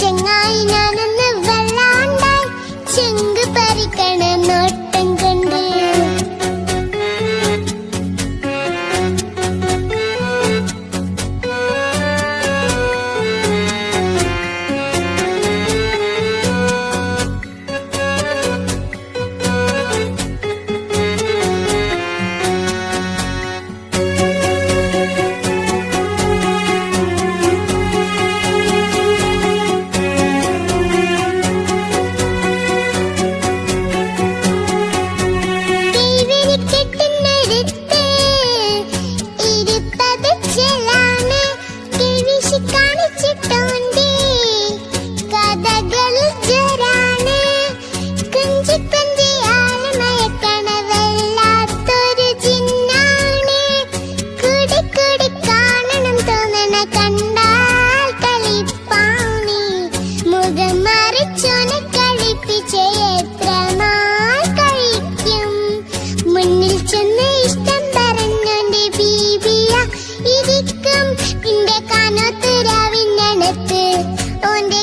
ചെങ്ങായി ഞാനൊന്ന് വെള്ളാണ്ടായി. ചെങ്ക് പറിക്കണ നോട്ട് മറിച്ചോനെ മുന്നിൽ ഇഷ്ടം പറഞ്ഞോന്റെ ബീബിയ. ഇരിക്കും. കാനോത്തുരാവിനടുത്ത് ഓന്റെ